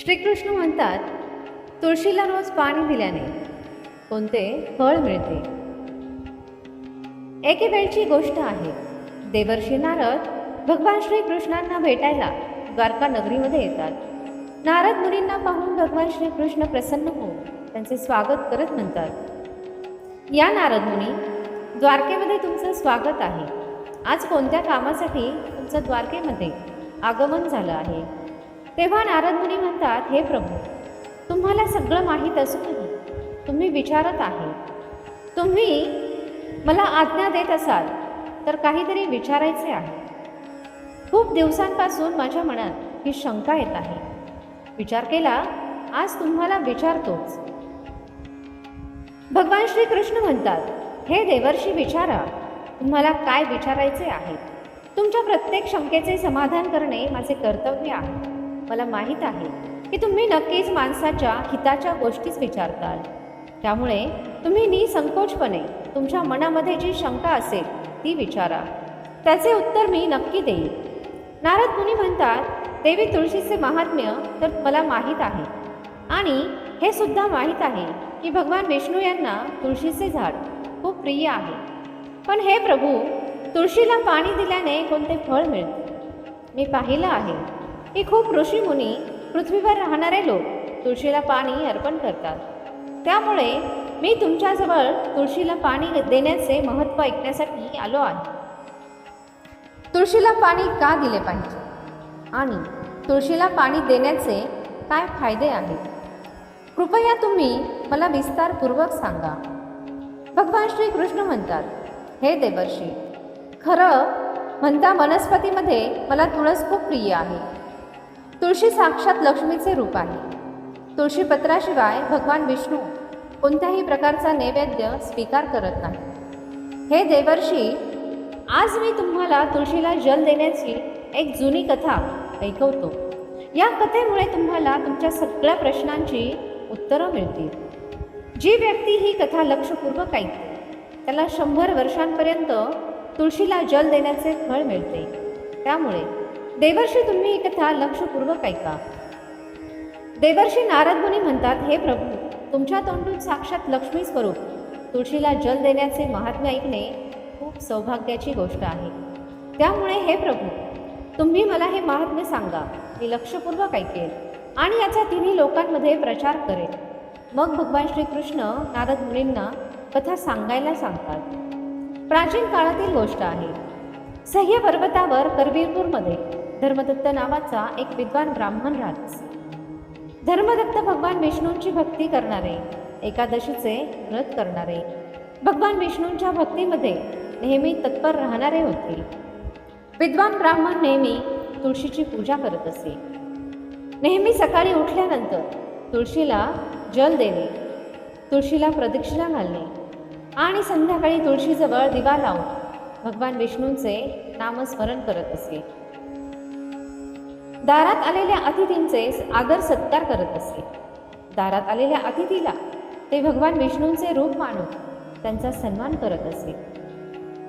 श्रीकृष्ण म्हणतात तुळशीला रोज पाणी दिल्याने कोणते फळ मिळते? एके वेळची गोष्ट आहे देवर्षी नारद भगवान श्रीकृष्णांना भेटायला द्वारका नगरीमध्ये येतात. नारद मुनींना पाहून भगवान श्रीकृष्ण प्रसन्न होऊन त्यांचे स्वागत करत म्हणतात. या नारद मुनी द्वारकेमध्ये तुमचं स्वागत आहे. आज कोणत्या कामासाठी तुमचं द्वारकेमध्ये आगमन झालं आहे? तेव्हा नारद मुनी म्हणतात हे प्रभू तुम्हाला सगळं माहीत असूनही तुम्ही विचारत आहे. तुम्ही मला आज्ञा देत असाल तर काहीतरी विचारायचे आहे. खूप दिवसांपासून माझ्या मनात ही शंका येत आहे. विचार केला आज तुम्हाला विचारतोच. भगवान श्रीकृष्ण म्हणतात हे देवर्षी विचारा तुम्हाला काय विचारायचे आहे? तुमच्या प्रत्येक शंकेचे समाधान करणे माझे कर्तव्य आहे. मला माहीत आहे की तुम्ही नक्कीच माणसाच्या हिताच्या गोष्टीच विचारताल. त्यामुळे तुम्ही निसंकोचपणे तुमच्या मनामध्ये जी शंका असेल ती विचारा. त्याचे उत्तर मी नक्की देईन. नारद मुनी म्हणतात देवी तुळशीचे महात्म्य तर मला माहीत आहे. आणि हे सुद्धा माहीत आहे की भगवान विष्णू यांना तुळशीचे झाड खूप प्रिय आहे. पण हे प्रभू तुळशीला पाणी दिल्याने कोणते फळ मिळते? मी पाहिलं आहे. हे खूप ऋषीमुनी पृथ्वीवर राहणारे लोक तुळशीला पाणी अर्पण करतात. त्यामुळे मी तुमच्याजवळ तुळशीला पाणी देण्याचे महत्त्व ऐकण्यासाठी आलो आहे. तुळशीला पाणी का दिले पाहिजे? आणि तुळशीला पाणी देण्याचे काय फायदे आहेत? कृपया तुम्ही मला विस्तारपूर्वक सांगा. भगवान श्रीकृष्ण म्हणतात हे देवर्षी खरं म्हणता वनस्पतीमध्ये मला तुळस खूप प्रिय आहे. तुळशी साक्षात लक्ष्मीचे रूप आहे. तुळशी पत्राशिवाय भगवान विष्णू कोणत्याही प्रकारचा नैवेद्य स्वीकार करत नाही. हे देवर्षी आज मी तुम्हाला तुळशीला जल देण्याची एक जुनी कथा ऐकवतो. या कथेमुळे तुम्हाला तुमच्या सगळ्या प्रश्नांची उत्तरं मिळतील. जी व्यक्ती ही कथा लक्षपूर्वक ऐकते त्याला शंभर वर्षांपर्यंत तुळशीला जल देण्याचे फळ मिळते. त्यामुळे देवर्षी तुम्ही ही कथा लक्षपूर्वक ऐका. देवर्षी नारद मुनी म्हणतात हे प्रभू तुमच्या तोंडून साक्षात लक्ष्मी स्वरूप तुळशीला जल देण्याचे महात्म्य ऐकणे खूप सौभाग्याची गोष्ट आहे. त्यामुळे हे प्रभू तुम्ही मला हे महात्म्य सांगा मी लक्षपूर्वक ऐकेल आणि याचा तिन्ही लोकांमध्ये प्रचार करेल मग भगवान श्रीकृष्ण नारद मुनींना कथा सांगायला सांगतात. प्राचीन काळातील गोष्ट आहे. सह्य पर्वतावर करवीरपूरमध्ये धर्मदत्त नावाचा एक विद्वान ब्राह्मण राहत धर्मदत्त भगवान विष्णूंची भक्ती करणारे एकादशीचे व्रत करणारे भगवान विष्णूंच्या भक्तीमध्ये नेहमी तत्पर राहणारे होते विद्वान ब्राह्मण नेहमी तुळशीची पूजा करत असे. नेहमी सकाळी उठल्यानंतर तुळशीला जल देणे तुळशीला प्रदक्षिणा घालणे आणि संध्याकाळी तुळशीजवळ दिवा लावून भगवान विष्णूंचे नामस्मरण करत असे. दारात आलेल्या अतिथींचे आदर सत्कार करत असे दारात आलेल्या अतिथीला ते भगवान विष्णूंचे रूप मानून त्यांचा सन्मान करत असे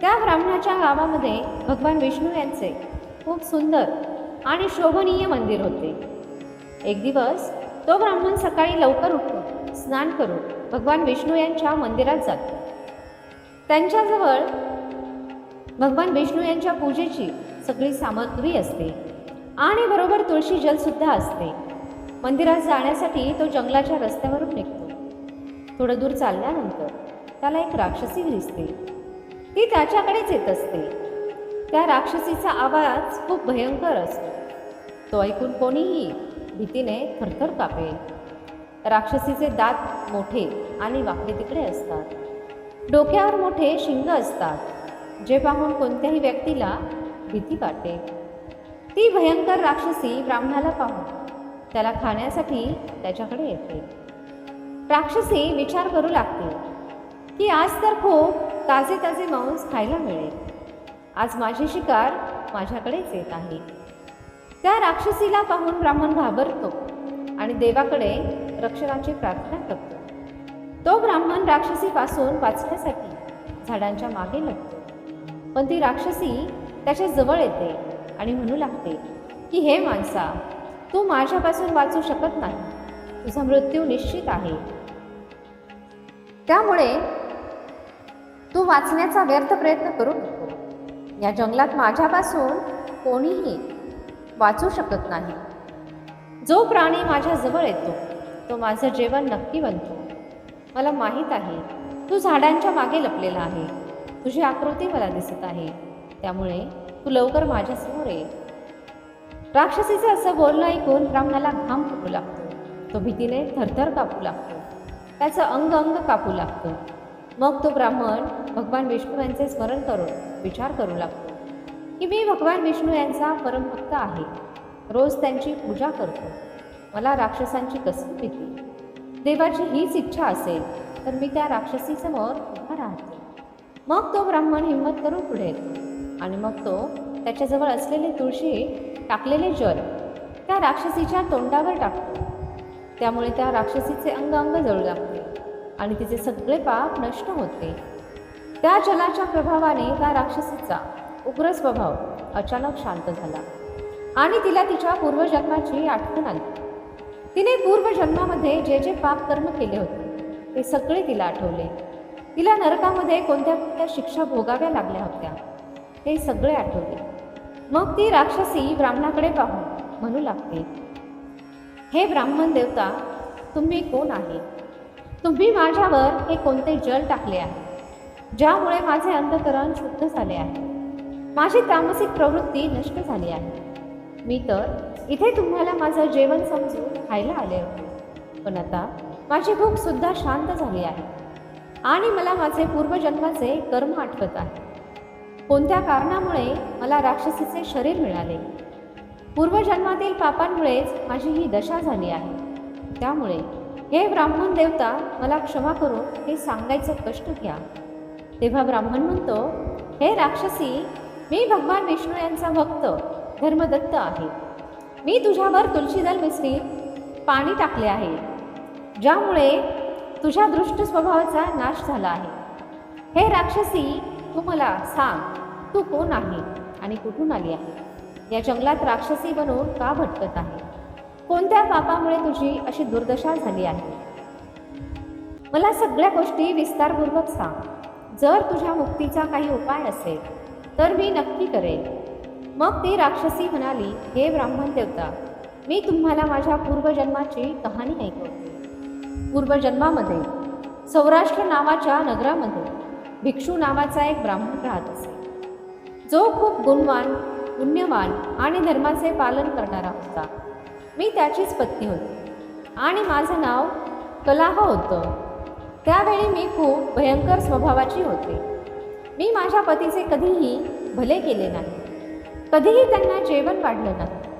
त्या ब्राह्मणाच्या गावामध्ये भगवान विष्णू यांचे खूप सुंदर आणि शोभनीय मंदिर होते. एक दिवस तो ब्राह्मण सकाळी लवकर उठून स्नान करून भगवान विष्णू यांच्या मंदिरात जातो. त्यांच्याजवळ भगवान विष्णू यांच्या पूजेची सगळी सामग्री असते. आणि बरोबर तुळशी जलसुद्धा असते. मंदिरात जाण्यासाठी तो जंगलाच्या रस्त्यावरून निघतो. थोडं दूर चालल्यानंतर त्याला एक राक्षसी दिसते. ती त्याच्याकडेच येत असते. त्या राक्षसीचा आवाज खूप भयंकर असतो. तो ऐकून कोणीही भीतीने थरथर कापेल. राक्षसीचे दात मोठे आणि वाकडे तिकडे असतात. डोक्यावर मोठे शिंग असतात. जे पाहून कोणत्याही व्यक्तीला भीती वाटते ती भयंकर राक्षसी ब्राह्मणाला पाहून त्याला खाण्यासाठी त्याच्याकडे येते. राक्षसी विचार करू लागते की आज तर खूप ताजे ताजे मांस खायला मिळेल. आज माझी शिकार माझ्याकडेच येत आहे. त्या राक्षसीला पाहून ब्राह्मण घाबरतो आणि देवाकडे रक्षणाची प्रार्थना करतो. तो ब्राह्मण राक्षसीपासून वाचण्यासाठी झाडांच्या मागे लागतो. पण ती राक्षसी त्याच्याजवळ येते. आणि म्हणू लागते की हे माणसा तू माझ्यापासून वाचू शकत नाही. तुझा मृत्यू निश्चित आहे. त्यामुळे तू वाचण्याचा व्यर्थ प्रयत्न करू नको. या जंगलात माझ्यापासून कोणीही वाचू शकत नाही. जो प्राणी माझ्याजवळ येतो तो माझं जेवण नक्की बनतो. मला माहीत आहे तू झाडांच्या मागे लपलेला आहे. तुझी आकृती मला दिसत आहे. त्यामुळे तू लवकर माझ्यासमोर ये. राक्षसीचं असं बोलणं ऐकून ब्राह्मणाला घाम फुटू लागतो. तो भीतीने थरथर कापू लागतो. त्याचं अंग अंग कापू लागतो. मग तो ब्राह्मण भगवान विष्णू यांचे स्मरण करून विचार करू लागतो की मी भगवान विष्णू यांचा परमभक्त आहे. रोज त्यांची पूजा करतो. मला राक्षसांची कसली भीती? देवाची हीच इच्छा असेल तर मी त्या राक्षसीसमोर उभा राहते. मग तो ब्राह्मण हिंमत करून पुढे येतो. आणि मग तो त्याच्याजवळ असलेले तुळशी टाकलेले जल त्या राक्षसीच्या तोंडावर टाकतो. त्यामुळे त्या राक्षसीचे अंग अंग जळू लागते आणि तिचे सगळे पाप नष्ट होते. त्या जलाच्या प्रभावाने त्या राक्षसीचा उग्र स्वभाव अचानक शांत झाला आणि तिला तिच्या पूर्वजन्माची आठवण आली. तिने पूर्वजन्मामध्ये जे जे पाप कर्म केले होते ते सगळे तिला आठवले. तिला नरकामध्ये कोणत्या कोणत्या शिक्षा भोगाव्या लागल्या होत्या? हे सगळे आठवले. मग ती राक्षसी ब्राह्मणाकडे पाहून म्हणू लागते हे ब्राह्मण देवता तुम्ही कोण आहे? तुम्ही माझ्यावर हे कोणते जल टाकले आहे ज्यामुळे माझे अंतकरण शुद्ध झाले आहे? माझी तामसिक प्रवृत्ती नष्ट झाली आहे. मी तर इथे तुम्हाला माझं जेवण समजून खायला आले होते. पण आता माझी भूकसुद्धा शांत झाली आहे आणि मला माझे पूर्वजन्माचे कर्म आठवत आहे. कोणत्या कारणामुळे मला राक्षसीचे शरीर मिळाले? पूर्वजन्मातील पापांमुळेच माझी ही दशा झाली आहे. त्यामुळे हे ब्राह्मण देवता मला क्षमा करून हे सांगायचं कष्ट घ्या. तेव्हा ब्राह्मण म्हणतो हे राक्षसी मी भगवान विष्णू यांचा भक्त धर्मदत्त आहे. मी तुझ्यावर तुळशीदल मिश्रित पाणी टाकले आहे ज्यामुळे तुझ्या दृष्ट स्वभावाचा नाश झाला आहे. हे राक्षसी तू मला सांग तू कोण आहे आणि कुठून आली आहे? या जंगलात राक्षसी बनून का भटकत आहे? कोणत्या पापामुळे तुझी अशी दुर्दशा झाली आहे? मला सगळ्या गोष्टी विस्तारपूर्वक सांग. जर तुझ्या मुक्तीचा काही उपाय असेल तर मी नक्की करेन. मग ती राक्षसी म्हणाली हे ब्राह्मण देवता मी तुम्हाला माझ्या पूर्वजन्माची कहाणी ऐकवते. पूर्वजन्मामध्ये सौराष्ट्र नावाच्या नगरामध्ये भिक्षू नावाचा एक ब्राह्मण राहत असे. जो खूप गुणवान पुण्यवान आणि धर्माचे पालन करणारा होता. मी त्याचीच पत्नी होती. आणि माझं नाव कलाह होतं. त्यावेळी मी खूप भयंकर स्वभावाची होते. मी माझ्या पतीचे कधीही भले केले नाही. कधीही त्यांना जेवण वाढलं नाही.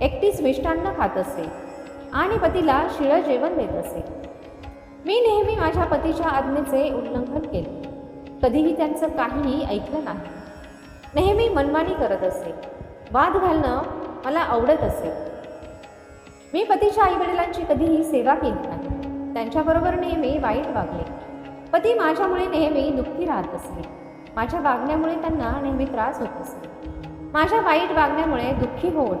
एकटीच मिष्टान्न खात असे. आणि पतीला शिळं जेवण देत असे. मी नेहमी माझ्या पतीच्या आज्ञेचे उल्लंघन केले. कधीही त्यांचं काहीही ऐकलं नाही. नेहमी मनमानी करत असे. वाद घालणं मला आवडत असे. मी पतीच्या आईवडिलांची कधीही सेवा केली नाही. त्यांच्याबरोबर नेहमी वाईट वागले. पती माझ्यामुळे नेहमी दुःखी राहत असले माझ्या वागण्यामुळे त्यांना नेहमी त्रास होत असे. माझ्या वाईट वागण्यामुळे दुःखी होऊन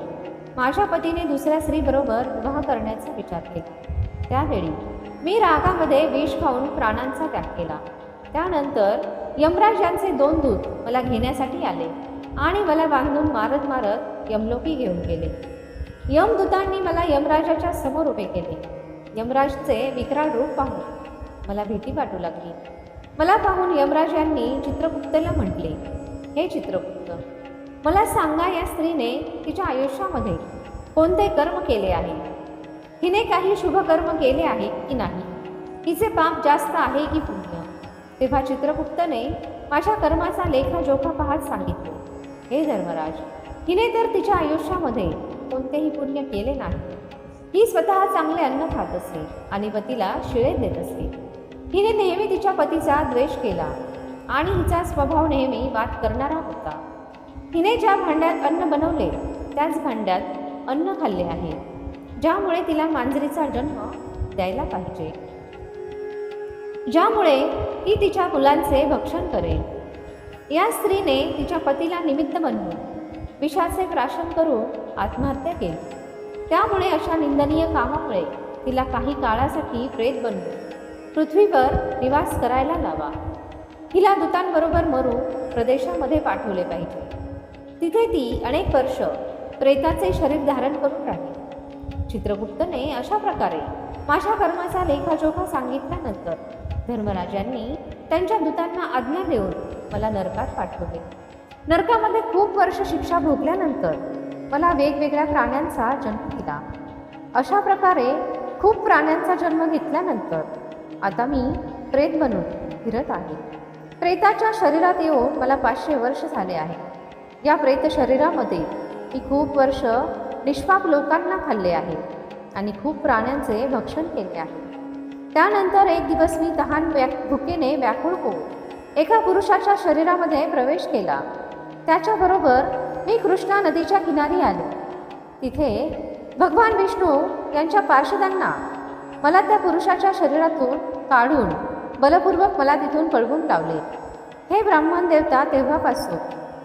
माझ्या पतीने दुसऱ्या स्त्रीबरोबर विवाह करण्याचा विचार केला. त्यावेळी मी रागामध्ये विष खाऊन प्राणांचा त्याग केला. त्यानंतर यमराज यांचे दोन दूत मला घेण्यासाठी आले आणि मला बांधून मारत मारत यमलोकी घेऊन गेले. यमदूतांनी मला यमराजाच्या समोर उभे केले. यमराजचे विकराळ रूप पाहून मला भीती वाटू लागली. मला पाहून यमराज यांनी चित्रगुप्तला म्हटले हे चित्रगुप्त मला सांगा या स्त्रीने तिच्या आयुष्यामध्ये कोणते कर्म केले आहे? हिने काही शुभकर्म केले आहे की नाही? हिचे पाप जास्त आहे की पुण्य? तेव्हा चित्रगुप्तने माझ्या कर्माचा लेखाजोखा पाहत सांगितले. हे धर्मराज हिने तर तिच्या आयुष्यामध्ये कोणतेही पुण्य केले नाही. ही स्वतः चांगले अन्न खात असे आणि पतीला शिळे देत असे. हिने नेहमी तिच्या पतीचा द्वेष केला आणि हिचा स्वभाव नेहमी वाद करणारा होता. हिने ज्या भांड्यात अन्न बनवले त्याच भांड्यात अन्न खाल्ले आहे. ज्यामुळे तिला मांजरीचा जन्म द्यायला पाहिजे. ज्यामुळे ती तिच्या मुलांचे भक्षण करेल. या स्त्रीने तिच्या पतीला निमित्त बनवून विषाचे प्राशन करून आत्महत्या केली. त्यामुळे अशा निंदनीय कामामुळे तिला काही काळासाठी प्रेत बनवून पृथ्वीवर निवास करायला लावा. हिला दूतांबरोबर मरू प्रदेशामध्ये पाठवले पाहिजे. तिथे ती अनेक वर्ष प्रेताचे शरीर धारण करून राहील. चित्रगुप्तने अशा प्रकारे माझ्या कर्माचा लेखाजोखा सांगितल्यानंतर धर्मराजांनी त्यांच्या दूतांना आज्ञा देऊन मला नरकात पाठवले. नरकामध्ये खूप वर्ष शिक्षा भोगल्यानंतर मला वेगवेगळ्या प्राण्यांचा जन्म दिला. अशा प्रकारे खूप प्राण्यांचा जन्म घेतल्यानंतर आता मी प्रेत बनून फिरत आहे. प्रेताच्या शरीरात येऊन मला पाचशे वर्ष झाले आहे. या प्रेत शरीरामध्ये मी खूप वर्ष निष्पाप लोकांना खाल्ले आहे आणि खूप प्राण्यांचे भक्षण केले आहे. त्यानंतर एक दिवस मी तहान व्या भुकेने व्याकुळ होऊन एका पुरुषाच्या शरीरामध्ये प्रवेश केला. त्याच्याबरोबर मी कृष्णा नदीच्या किनारी आले. तिथे भगवान विष्णू यांच्या पार्षदांना मला त्या पुरुषाच्या शरीरातून काढून बलपूर्वक मला तिथून पळवून लावले. हे ब्राह्मण देवता तेव्हापासून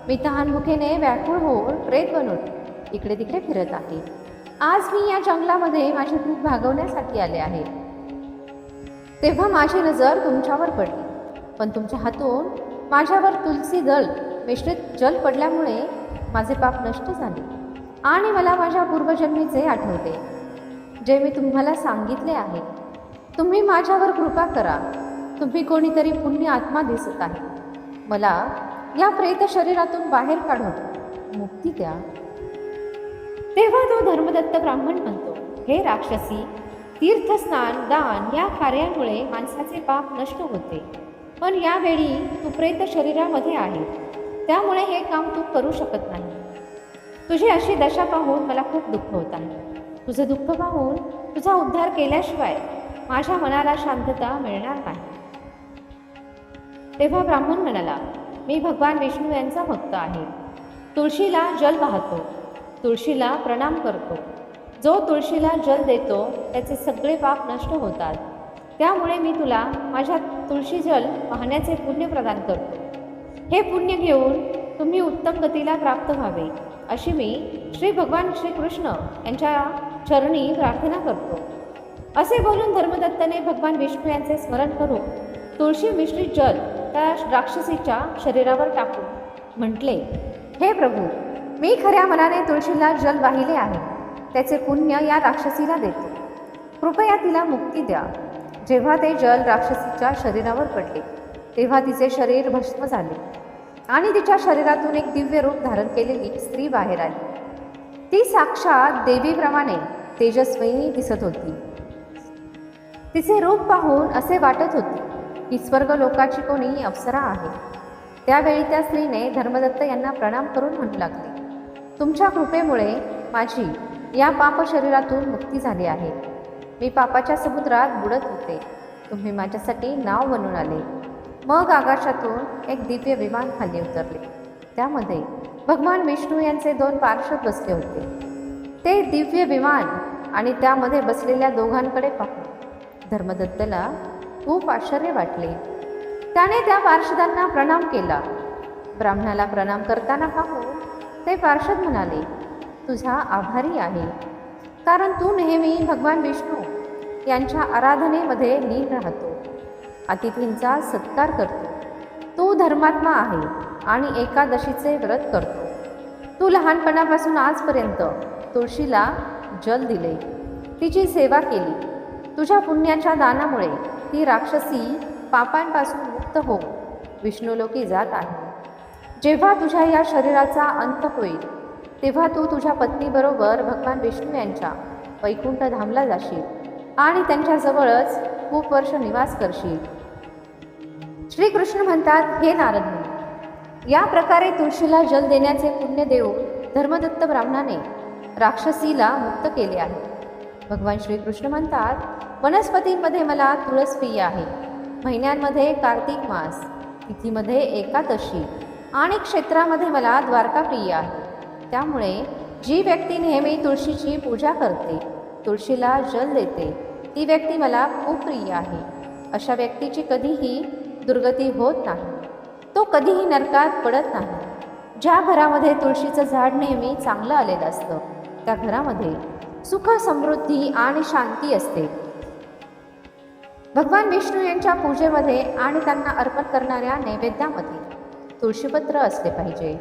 मी तहानमुखेने व्याकुळ होऊन प्रेत बनून इकडे तिकडे फिरत आहे. आज मी या जंगलामध्ये माझी भूक भागवण्यासाठी आले आहे. तेव्हा माझी नजर तुमच्यावर पडली. पण तुमच्या हातून माझ्यावर तुलसी दल मिश्रित जल पडल्यामुळे माझे पाप नष्ट झाले आणि मला माझ्या पूर्वजन्मीचे आठवते. जे मी तुम्हाला सांगितले आहे तुम्ही माझ्यावर कृपा करा. तुम्ही कोणीतरी पुण्य आत्मा दिसत आहे. मला या प्रेत शरीरातून बाहेर काढून मुक्ती द्या. तेव्हा तो धर्मदत्त ब्राह्मण म्हणतो हे राक्षसी तीर्थस्नान दान या कार्यामुळे माणसाचे पाप नष्ट होते. पण यावेळी तू प्रेत शरीरामध्ये आहे. त्यामुळे हे काम तू करू शकत नाही. तुझी अशी दशा पाहून मला खूप दुःख होत आहे. तुझं दुःख पाहून तुझा उद्धार केल्याशिवाय माझ्या मनाला शांतता मिळणार नाही. तेव्हा ब्राह्मण म्हणाला मी भगवान विष्णू यांचा भक्त आहे. तुळशीला जल वाहतो. तुळशीला प्रणाम करतो. जो तुळशीला जल देतो त्याचे सगळे पाप नष्ट होतात. त्यामुळे मी तुला माझ्या तुळशी जल वाहण्याचे पुण्य प्रदान करतो. हे पुण्य घेऊन तुम्ही उत्तम गतीला प्राप्त व्हावे अशी मी श्री भगवान श्रीकृष्ण यांच्या चरणी प्रार्थना करतो. असे बोलून धर्मदत्तने भगवान विष्णू यांचे स्मरण करून तुळशी मिश्रित जल त्या राक्षसीच्या शरीरावर टाकून म्हटले हे प्रभू मी खऱ्या मनाने तुळशीला जल वाहिले आहे. त्याचे पुण्य या राक्षसीला देतो. कृपया तिला मुक्ती द्या. जेव्हा ते जल राक्षसीच्या शरीरावर पडले तेव्हा तिचे शरीर भस्म झाले आणि तिच्या शरीरातून एक दिव्य रूप धारण केलेली स्त्री बाहेर आली. ती साक्षात देवीप्रमाणे तेजस्वी दिसत होती. तिचे रूप पाहून असे वाटत होते की स्वर्ग लोकाची कोणी अप्सरा आहे. त्यावेळी त्या स्त्रीने धर्मदत्त यांना प्रणाम करून म्हणू लागले तुमच्या कृपेमुळे माझी या पाप शरीरातून मुक्ती झाली आहे. मी पापाच्या समुद्रात बुडत होते. तुम्ही माझ्यासाठी नाव बनून आले. मग आकाशातून एक दिव्य विमान खाली उतरले. त्यामध्ये भगवान विष्णू यांचे दोन पार्श्वत बसले होते. ते दिव्य विमान आणि त्यामध्ये बसलेल्या दोघांकडे पाहून धर्मदत्तला खूप आश्चर्य वाटले. त्याने त्या पार्षदांना प्रणाम केला. ब्राह्मणाला प्रणाम करताना पाहून ते पार्षद म्हणाले तुझा आभारी आहे. कारण तू नेहमी भगवान विष्णू यांच्या आराधनेमध्ये लीन राहतो. अतिथींचा सत्कार करतो. तू धर्मात्मा आहे आणि एकादशीचे व्रत करतो. तू लहानपणापासून आजपर्यंत तुळशीला जल दिले. तिची सेवा केली. तुझ्या पुण्याच्या दानामुळे ती राक्षसी पापांपासून मुक्त हो विष्णुलोकी जात आहे. जेव्हा तुझ्या या शरीराचा अंत होईल तेव्हा तू तुझ्या पत्नीबरोबर भगवान विष्णू यांच्या वैकुंठ धामला जाशील आणि त्यांच्याजवळच खूप वर्ष निवास करशील. श्रीकृष्ण म्हणतात हे नारद या प्रकारे तुळशीला जल देण्याचे पुण्य देऊन धर्मदत्त ब्राह्मणाने राक्षसीला मुक्त केले आहे. भगवान श्रीकृष्ण म्हणतात वनस्पतींमध्ये मला तुळस प्रिय आहे. महिन्यांमध्ये कार्तिक मास तिथीमध्ये एकादशी आणि क्षेत्रामध्ये मला द्वारका प्रिय आहे. त्यामुळे जी व्यक्ती नेहमी तुळशीची पूजा करते तुळशीला जल देते ती व्यक्ती मला खूप प्रिय आहे. अशा व्यक्तीची कधीही दुर्गती होत नाही. तो कधीही नरकात पडत नाही. ज्या घरामध्ये तुळशीचं झाड नेहमी चांगलं आलेलं असतं त्या घरामध्ये सुख समृद्धी आणि शांती असते. भगवान विष्णू यांच्या पूजेमध्ये आणि त्यांना अर्पण करणाऱ्या नैवेद्यामध्ये तुळशीपत्र असले पाहिजे.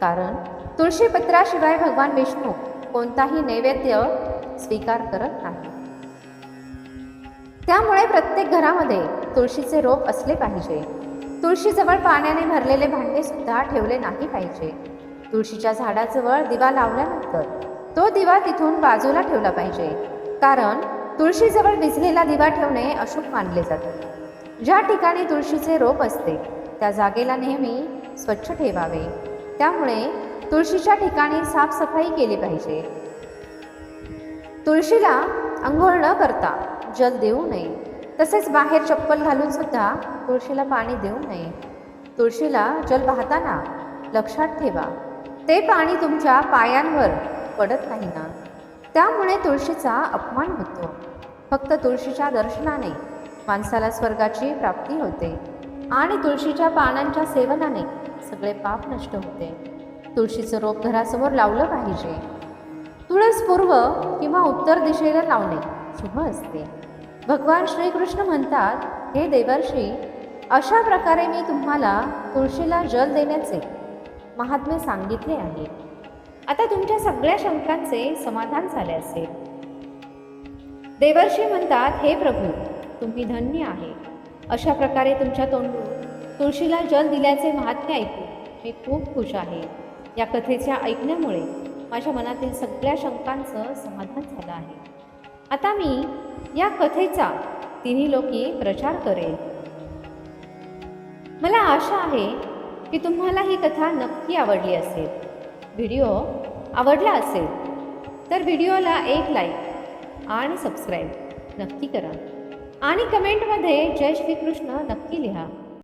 कारण तुळशीपत्राशिवाय भगवान विष्णू कोणताही नैवेद्य स्वीकार करत नाही. त्यामुळे प्रत्येक घरामध्ये तुळशीचे रोप असले पाहिजे. तुळशीजवळ पाण्याने भरलेले भांडे सुद्धा ठेवले नाही पाहिजे. तुळशीच्या झाडाजवळ दिवा लावल्यानंतर तो दिवा तिथून बाजूला ठेवला पाहिजे. कारण तुळशीजवळ विझलेला दिवा ठेवणे अशुभ मानले जाते. ज्या ठिकाणी तुळशीचे रोप असते त्या जागेला नेहमी स्वच्छ ठेवावे. त्यामुळे तुळशीच्या ठिकाणी साफसफाई केली पाहिजे. तुळशीला आंघोळ न करता जल देऊ नये. तसेच बाहेर चप्पल घालून सुद्धा तुळशीला पाणी देऊ नये. तुळशीला जल वाहताना लक्षात ठेवा. ते पाणी तुमच्या पायांवर पडत नाही ना? त्यामुळे तुळशीचा अपमान होतो. फक्त तुळशीच्या दर्शनाने माणसाला स्वर्गाची प्राप्ती होते आणि तुळशीच्या पानांच्या सेवनाने सगळे पाप नष्ट होते. तुळशीचं रोप घरासमोर लावलं पाहिजे. तुळस पूर्व किंवा उत्तर दिशेला लावणे शुभ असते. भगवान श्रीकृष्ण म्हणतात हे देवर्षी अशा प्रकारे मी तुम्हाला तुळशीला जल देण्याचे महात्म्य सांगितले आहे. आता तुमच्या सगळ्या शंकांचे समाधान झाले असेल. देवर्षी म्हणतात हे प्रभू तुम्ही धन्य आहे. अशा प्रकारे तुमच्या तोंडून तुळशीला जल दिल्याचे महात्म्य ऐकून मी खूप खुश आहे. या कथेच्या ऐकण्यामुळे माझ्या मनातील सगळ्या शंकांचं समाधान झालं आहे. आता मी या कथेचा तिन्ही लोकी प्रचार करेन मला आशा आहे की तुम्हाला ही कथा नक्की आवडली असेल. व्हिडिओ आवडला असेल तर व्हिडिओला एक लाईक आणि सबस्क्राईब नक्की करा. आणि कमेंटमध्ये जय श्रीकृष्ण नक्की लिहा.